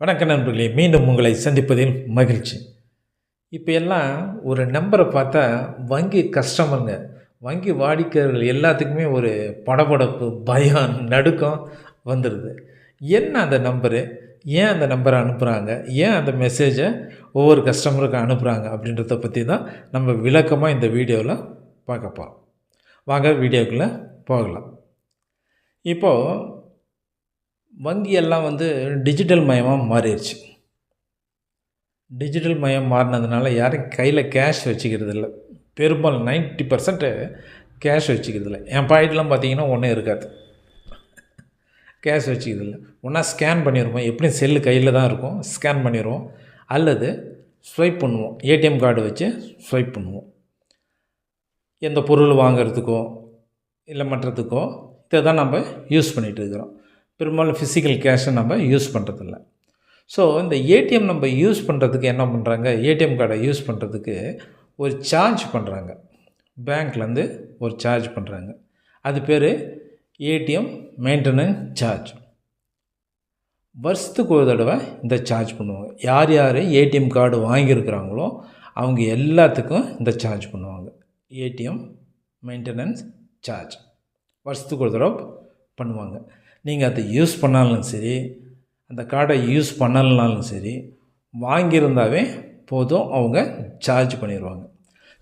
வணக்க நண்பர்களே மீண்டும் உங்களை சந்திப்பதில் மகிழ்ச்சி. இப்போ எல்லாம் ஒரு நம்பரை பார்த்தா வங்கி கஸ்டமருங்க. வங்கி வாடிக்கையாளர்கள் எல்லாத்துக்குமே ஒரு படபடப்பு பயம் நடுக்கம் வந்துடுது என்ன அந்த நம்பரு? ஏன் அந்த நம்பரை அனுப்புகிறாங்க ஏன் அந்த மெசேஜை ஒவ்வொரு கஸ்டமருக்கும் அனுப்புகிறாங்க அப்படின்றத பற்றி தான் நம்ம விளக்கமாக இந்த வீடியோவில் பார்க்க போகிறோம் வாங்க வீடியோக்குள்ளே போகலாம். இப்போது வங்கியெல்லாம் வந்து டிஜிட்டல் மயமாக மாறிடுச்சு டிஜிட்டல் மயம் மாறினதுனால யாரும் கையில் கேஷ் வச்சுக்கிறது இல்லை. பெரும்பாலும் நைன்ட்டி பர்சன்ட்டு கேஷ் வச்சுக்கிறது இல்லை. என் பாக்கெட்லாம் பார்த்தீங்கன்னா ஒன்றும் இருக்காது. கேஷ் வச்சுக்கிறது இல்லை. ஒன்றா ஸ்கேன் பண்ணிடுவோம் எப்படியும் செல்லு கையில் தான் இருக்கும். ஸ்கேன் பண்ணிடுவோம் அல்லது ஸ்வைப் பண்ணுவோம். ஏடிஎம் கார்டு வச்சு ஸ்வைப் பண்ணுவோம். எந்த பொருள் வாங்குறதுக்கோ இல்லை மற்றதுக்கோ இதை தான் நம்ம யூஸ் பண்ணிகிட்டு இருக்கிறோம். பெரும்பாலும் ஃபிசிக்கல் கேஷை நம்ம யூஸ் பண்ணுறதில்ல ஸோ இந்த ஏடிஎம் நம்ம யூஸ் பண்ணுறதுக்கு என்ன பண்ணுறாங்க ஏடிஎம் கார்டை யூஸ் பண்ணுறதுக்கு ஒரு சார்ஜ் பண்ணுறாங்க பேங்க்லேருந்து ஒரு சார்ஜ் பண்ணுறாங்க அது பேர் ஏடிஎம் மெயின்டெனன்ஸ் சார்ஜ் வருஷத்துக்கு ஒரு தடவை இந்த சார்ஜ் பண்ணுவாங்க. யார் யார் ஏடிஎம் கார்டு வாங்கியிருக்கிறாங்களோ அவங்க எல்லாத்துக்கும் இந்த சார்ஜ் பண்ணுவாங்க. ஏடிஎம் மெயின்டெனன்ஸ் சார்ஜ் வருஷத்துக்கு ஒரு தடவை பண்ணுவாங்க. நீங்கள் அதை யூஸ் பண்ணாலும் சரி அந்த கார்டை யூஸ் பண்ணலனாலும் சரி வாங்கியிருந்தாவே போதும் அவங்க சார்ஜ் பண்ணிடுவாங்க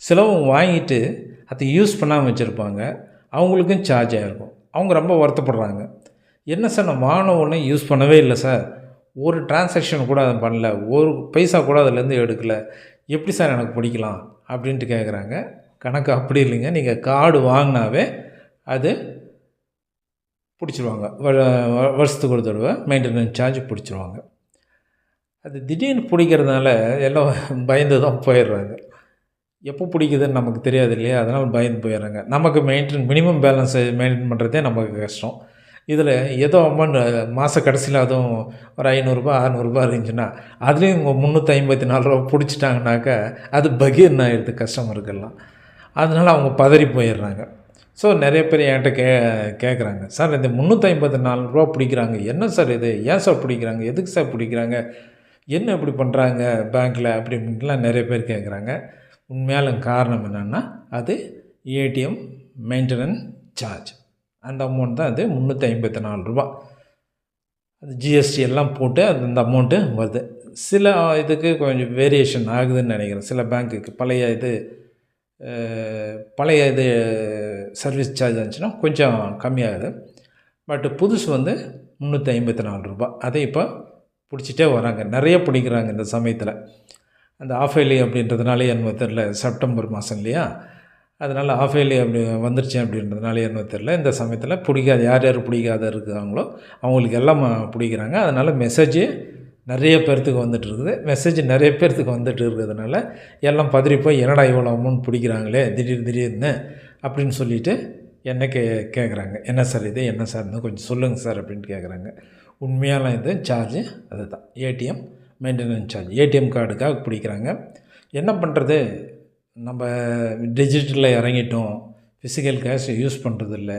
சிலவங்க வாங்கிட்டு அதை யூஸ் பண்ணாமல் வச்சுருப்பாங்க அவங்களுக்கும் சார்ஜ் ஆகிருக்கும் அவங்க ரொம்ப வருத்தப்படுறாங்க. என்ன சார் நான் வாங்கின உடனே யூஸ் பண்ணவே இல்லை சார். ஒரு டிரான்சாக்ஷன் கூட அதை பண்ணல. ஒரு பைசா கூட அதுலேருந்து எடுக்கலை. எப்படி சார் எனக்கு பிடிக்கலாம்? அப்படின்ட்டு கேட்குறாங்க கணக்கு அப்படி இல்லைங்க. நீங்கள் கார்டு வாங்கினாவே அது பிடிச்சிருவாங்க. வருஷத்துக்கு ஒரு தடவை மெயின்டெனன்ஸ் சார்ஜ் பிடிச்சிருவாங்க. அது திடீர்னு பிடிக்கிறதுனால எல்லாம் பயந்து தான் போயிடுறாங்க. எப்போ பிடிக்குதுன்னு நமக்கு தெரியாது இல்லையா? அதனால் பயந்து போயிடுறாங்க. நமக்கு மெயின்டைன் மினிமம் பேலன்ஸை மெயின்டைன் பண்ணுறதே நமக்கு கஷ்டம். இதில் ஏதோ அமௌண்ட் மாத கடைசியில் அதுவும் ஒரு ஐநூறுரூபா அறநூறுபா இருந்துச்சுன்னா அதுலேயும் முந்நூற்றி ஐம்பத்தி நாலு ரூபா பிடிச்சிட்டாங்கனாக்கா அது பகீர்னு ஆகிடுது கஸ்டமருக்கெல்லாம். அதனால் அவங்க பதறி போயிடுறாங்க. ஸோ நிறைய பேர் என்கிட்ட கே கேட்குறாங்க சார் இந்த முந்நூற்றி ஐம்பத்தி நாலு ரூபா பிடிக்கிறாங்க. என்ன சார் இது? ஏன் சார் பிடிக்கிறாங்க? எதுக்கு சார் பிடிக்கிறாங்க? என்ன இப்படி பண்ணுறாங்க பேங்க்கில் அப்படின்ட்டுலாம் நிறைய பேர் கேட்குறாங்க உண்மையாலும் காரணம் என்னென்னா அது ஏடிஎம் மெயின்டெனன்ஸ் சார்ஜ். அந்த அமௌண்ட் தான் அது முந்நூற்றி ஐம்பத்தி நாலு ரூபா. அது ஜிஎஸ்டி எல்லாம் போட்டு அது அந்த அமௌண்ட்டு வருது. சில இதுக்கு கொஞ்சம் வேரியேஷன் ஆகுதுன்னு நினைக்கிறேன். சில பேங்க்குக்கு பழைய இது பழைய இது சர்வீஸ் சார்ஜ் இருந்துச்சுன்னா கொஞ்சம் கம்மியாகுது. பட் புதுசு வந்து முந்நூற்றி ஐம்பத்தி நாலு ரூபா அதை இப்போ பிடிச்சிட்டே வராங்க. நிறைய பிடிக்கிறாங்க இந்த சமயத்தில். அந்த ஆஃபேலி அப்படின்றதுனாலே என்னமோ தெரில செப்டம்பர் மாதம் இல்லையா? அதனால் ஆஃபேலி அப்படி வந்துருச்சு அப்படின்றதுனால என்னமோ தெரில இந்த சமயத்தில் பிடிக்காது யார் யார் பிடிக்காத இருக்கிறாங்களோ அவங்களுக்கு எல்லாம் பிடிக்கிறாங்க. அதனால் மெசேஜு நிறைய பேர்த்துக்கு வந்துட்டு இருக்குது. மெசேஜ் நிறைய பேர்த்துக்கு வந்துட்டு இருக்கிறதுனால எல்லாம் பதறி போய் என்னடா இவ்வளோ அமௌண்ட் பிடிக்கிறாங்களே திடீர் திடீர்னு அப்படின்னு சொல்லிவிட்டு என்ன கே கேட்குறாங்க என்ன சார் இது? என்ன சார் கொஞ்சம் சொல்லுங்கள் சார் அப்படின்னு கேட்குறாங்க உண்மையாலாம் இது சார்ஜு அதுதான். ஏடிஎம் மெயின்டெனன்ஸ் சார்ஜ் ஏடிஎம் கார்டுக்காக பிடிக்கிறாங்க. என்ன பண்ணுறது நம்ம டிஜிட்டலில் இறங்கிட்டோம். ஃபிசிக்கல் கேஷ் யூஸ் பண்ணுறதில்ல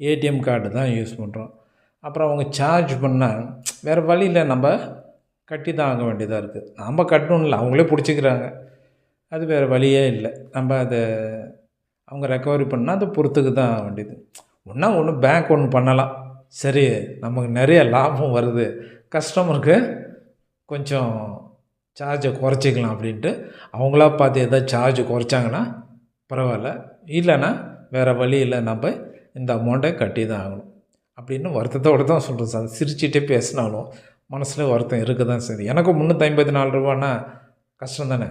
ஏடிஎம் கார்டு தான் யூஸ் பண்ணுறோம் அப்புறம் அவங்க சார்ஜ் பண்ணால் வேறு வழியில் நம்ம கட்டி தான் ஆக வேண்டியதாக இருக்குது நம்ம கட்டணும் இல்லை அவங்களே பிடிச்சிக்கிறாங்க. அது வேறு வழியே இல்லை. நம்ம அதை அவங்க ரெக்கவரி பண்ணால் அதை பொறுத்துக்கு தான் வேண்டியது. ஒன்றா ஒன்று பேங்க் ஒன்று பண்ணலாம். சரி நமக்கு நிறைய லாபம் வருது. கஸ்டமருக்கு கொஞ்சம் சார்ஜை குறைச்சிக்கலாம் அப்படின்ட்டு அவங்களா பார்த்து எதாவது சார்ஜ் குறைச்சாங்கன்னா பரவாயில்ல. இல்லைன்னா வேறு வழி இல்லை. நம்ம இந்த அமௌண்ட்டை கட்டி தான் ஆகணும். அப்படின்னு வருத்தத்தோடு தான் சொல்கிறேன் சார். சிரிச்சிட்டே பேசினாலும் மனசில் வருத்தம் இருக்க தான் சரி எனக்கும் முந்நூற்றி ஐம்பத்தி நாலு ரூபான்னா கஷ்டம் தானே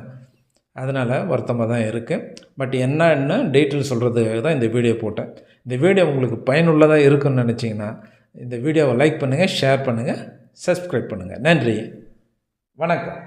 அதனால் வருத்தமாக தான் இருக்குது பட் என்னன்னு டீட்டெயில் சொல்கிறது தான் இந்த வீடியோ போட்டேன். இந்த வீடியோ உங்களுக்கு பயனுள்ளதாக இருக்குன்னு நினச்சிங்கன்னா இந்த வீடியோவை லைக் பண்ணுங்கள் ஷேர் பண்ணுங்கள் சப்ஸ்கிரைப் பண்ணுங்கள் நன்றி. வணக்கம்.